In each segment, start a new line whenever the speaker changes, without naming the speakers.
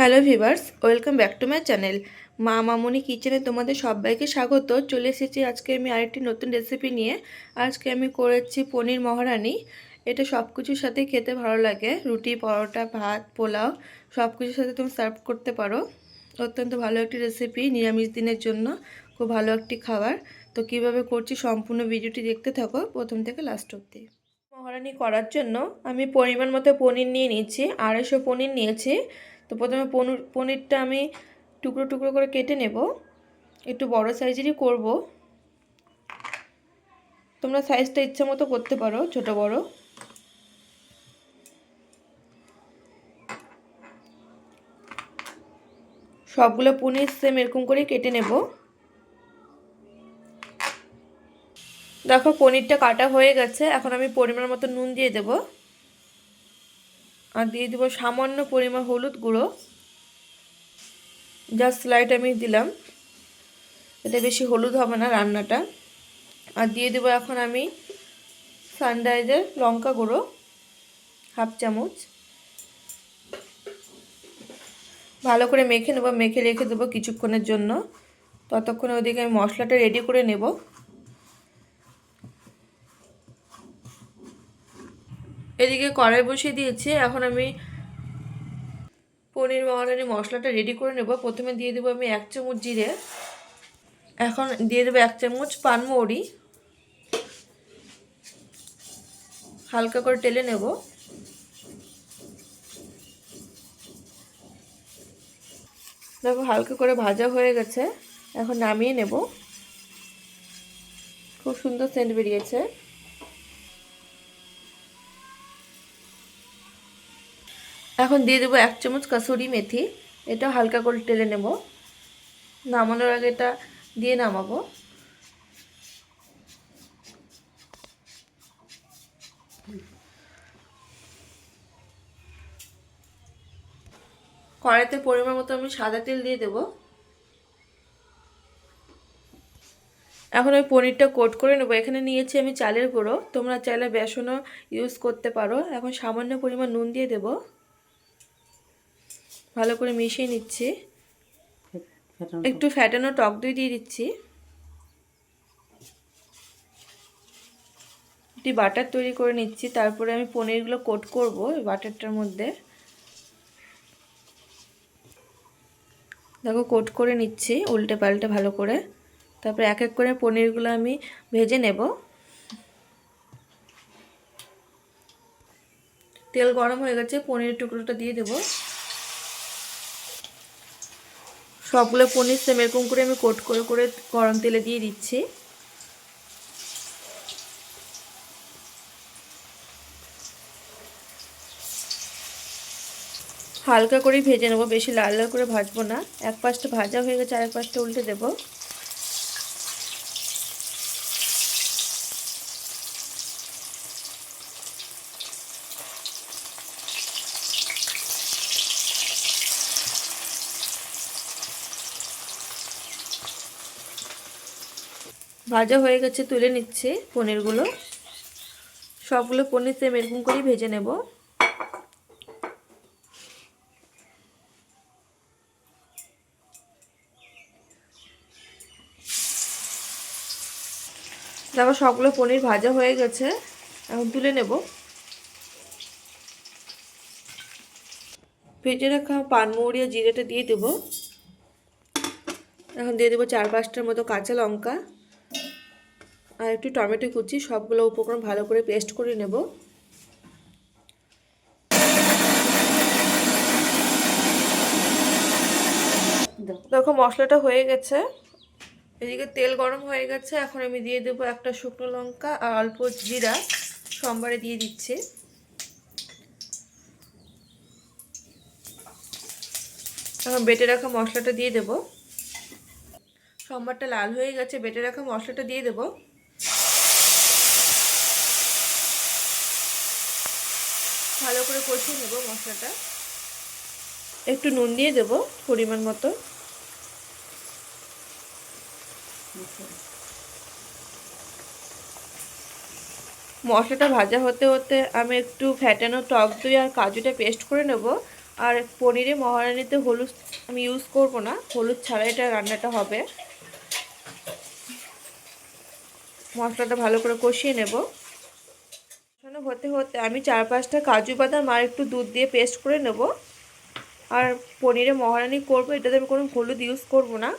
Hello viewers welcome back to my channel. মা মামনি কিচেনে তোমাদের সবাইকে স্বাগত। চলে এসেছি আজকে আমি আরেকটি নতুন রেসিপি নিয়ে। আজকে আমি করেছি পনির মহারানি। এটা সব কিছুর সাথে খেতে ভালো লাগে। রুটি, পরোটা, ভাত, পোলাও সব কিছুর সাথে তুমি সার্ভ করতে পারো। অত্যন্ত ভালো একটি রেসিপি নিরামিষ দিনের জন্য। খুব ভালো একটি খাবার। তো কীভাবে করছি সম্পূর্ণ ভিডিওটি দেখতে থাকো প্রথম থেকে লাস্ট অব্দি মহারানি করার জন্য আমি পরিমাণ মতো পনির নিয়ে নিচ্ছি আড়াইশো পনির নিয়েছি। তো প্রথমে পনির, পনিরটা আমি টুকরো টুকরো করে কেটে নেব। একটু বড় সাইজেরই করব। তোমরা সাইজটা ইচ্ছা মতো করতে পারো, ছোট, বড়। সবগুলো পনির সেম এরকম করে কেটে নেব। দেখো, পনিরটা কাটা হয়ে গেছে, এখন আমি পরিমাণ মতো নুন দিয়ে দেব। আর দিয়ে দেবো সামান্য পরিমাণ হলুদ গুঁড়ো। জাস্ট স্লাইট আমি দিলাম। এটা বেশি হলুদ হবে না রান্নাটা। আর দিয়ে দেবো এখন আমি সানরাইজের লঙ্কা গুঁড়ো হাফ চামচ। ভালো করে মেখে নেব, মেখে রেখে দেবো কিছুক্ষণের জন্য। ততক্ষণে ওদিকে আমি মশলাটা রেডি করে নেব। এদিকে কড়াই বসিয়ে দিয়েছি। এখন আমি পনির মহারানি মশলাটা রেডি করে নেব। প্রথমে দিয়ে দেবো আমি এক চামচ জিরে। এখন দিয়ে দেবো এক চামচ পানমৌরি হালকা করে টেলে নেব। দেখো হালকা করে ভাজা হয়ে গেছে। এখন নামিয়ে নেব। খুব সুন্দর সেন্ট বেরিয়েছে। এখন দিয়ে দেবো এক চামচ কাসুরি মেথি। এটা হালকা করে টেলে নেব। নামানোর আগে এটা দিয়ে নামাবো। কড়াইতে পরিমাণ মতো আমি সাদা তেল দিয়ে দেব। এখন আমি পনিরটা কোট করে নেব। এখানে নিয়েছি আমি চালের গুঁড়ো। তোমরা চাইলে বেসনও ইউজ করতে পারো। এখন সামান্য পরিমাণ নুন দিয়ে দেবো। ভালো করে মিশিয়ে নিচ্ছি। একটু ফ্যাটানো টক দই দিয়ে দিচ্ছি। একটি বাটার তৈরি করে নিচ্ছি তারপরে আমি পনিরগুলো কোট করব বাটারটার মধ্যে। দেখো কোট করে নিচ্ছি উল্টে পাল্টে ভালো করে। তারপরে এক এক করে পনিরগুলো আমি ভেজে নেব। তেল গরম হয়ে গেছে পনিরের টুকরোটা দিয়ে দেবো। সবগুলো পনির সেম এরকম করে আমি কোট করে করে গরম তেলে দিয়ে দিচ্ছি। হালকা করে ভেজে নেব, বেশি লাল লাল করে ভাজবো না। এক পাশটা ভাজা হয়ে গেছে আর এক পাশটা উল্টে দেবো। ভাজা হয়ে গেছে, তুলে নিচ্ছে পনিরগুলো। সবগুলো পনির সেম এরকম করেই ভেজে নেব। দেখো সবগুলো পনির ভাজা হয়ে গেছে, এখন তুলে নেব। ভেজে রাখা পানমৌরিয়া জিরেটা দিয়ে দেবো। এখন দিয়ে দেবো চার পাঁচটার মতো কাঁচা লঙ্কা। আর একটু টমেটো কুচি, সবগুলো উপকরণ ভালো করে পেস্ট করে নেব। দেখো, মশলাটা হয়ে গেছে। এদিকে তেল গরম হয়ে গেছে। এখন আমি দিয়ে দেবো একটা শুকনো লঙ্কা আর অল্প জিরা। সোমবারে দিয়ে দিচ্ছি। এখন বেটে রাখা মশলাটা দিয়ে দেবো। সোমবারটা লাল হয়ে গেছে, বেটে রাখা মশলাটা দিয়ে দেবো ভালো করে কষিয়ে নেব মশলাটা। একটু নুন দিয়ে দেব পরিমাণ মতো। মশলাটা ভাজা হতে হতে আমি একটু ফ্যাটানো টক দই আর কাজুটা পেস্ট করে নেব। আর পনিরে মহারানিতে হলুদ আমি ইউজ করব না, হলুদ ছাড়া এটা রান্নাটা হবে। মশলাটা ভালো করে কষিয়ে নেব। হতে হতে আমি চার পাঁচটা কাজু বাদাম আর একটু দুধ দিয়ে পেস্ট করে নেব। আর পনিরে মহারানি করব, এটাতে আমি কোনো হলুদ ইউজ করব না।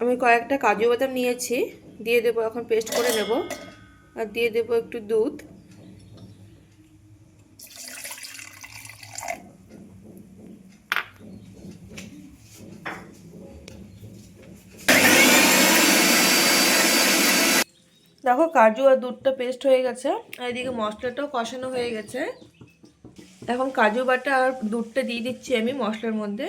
আমি কয়েকটা কাজু বাদাম নিয়েছি, দিয়ে দেবো, এখন পেস্ট করে নেব। আর দিয়ে দেবো একটু দুধ। দেখো কাজু আর দুধটা পেস্ট হয়ে গেছে। আর এদিকে মশলাটাও কষানো হয়ে গেছে। এখন কাজু বাটা আর দুধটা দিয়ে দিচ্ছি আমি মশলার মধ্যে।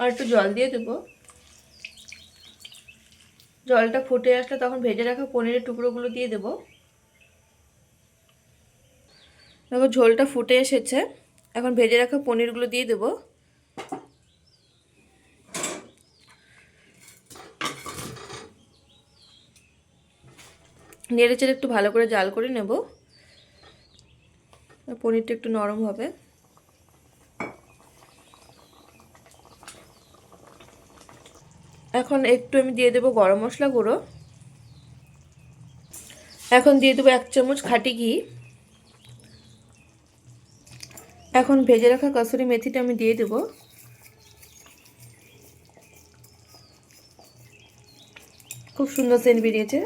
আর একটু জল দিয়ে দেবো। জলটা ফুটে আসলে তখন ভেজে রাখা পনিরের টুকরোগুলো দিয়ে দেবো। দেখো ঝোলটা ফুটে এসেছে। এখন ভেজে রাখা পনিরগুলো দিয়ে দেবো। নেড়ে চেড়ে একটু ভালো করে জাল করে নেব। পনিরটা একটু নরম হবে। এখন একটু আমি দিয়ে দেবো গরম মশলা গুঁড়ো। এখন দিয়ে দেবো এক চামচ খাটি ঘি। এখন ভেজে রাখা কসুরি মেথিটা আমি দিয়ে দেবো। খুব সুন্দর সেন্ট বেরিয়েছে।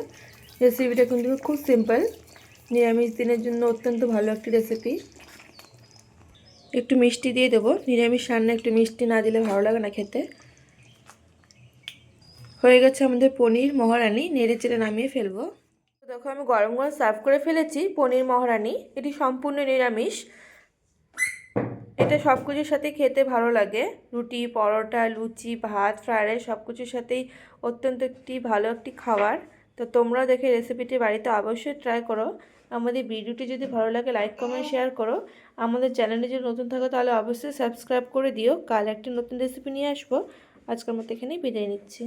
রেসিপিটা কিন্তু খুব সিম্পল। নিরামিষ দিনের জন্য অত্যন্ত ভালো একটি রেসিপি। একটু মিষ্টি দিয়ে দেবো। নিরামিষ রান্না একটু মিষ্টি না দিলে ভালো লাগে না খেতে। হয়ে গেছে আমাদের পনির মহারানি। নেড়ে চেড়ে নামিয়ে ফেলব। দেখো আমি গরম গরম সার্ভ করে ফেলেছি পনির মহারানি। এটি সম্পূর্ণ নিরামিষ। এটা সব কিছুর সাথে খেতে ভালো লাগে। রুটি, পরোটা, লুচি, ভাত, ফ্রাইড রাইস সব কিছুর সাথেই অত্যন্ত একটি ভালো একটি খাবার। তো তোমরা দেখে রেসিপিটি বাড়িতে অবশ্যই ট্রাই করো। আমাদের ভিডিওটি যদি ভালো লাগে লাইক কমেন্ট শেয়ার করো। আমাদের চ্যানেলে যদি নতুন থাকো, তাহলে অবশ্যই সাবস্ক্রাইব করে দিও। কাল একটি নতুন রেসিপি নিয়ে আসব। আজকের মতো এখানেই বিদায় নিচ্ছি।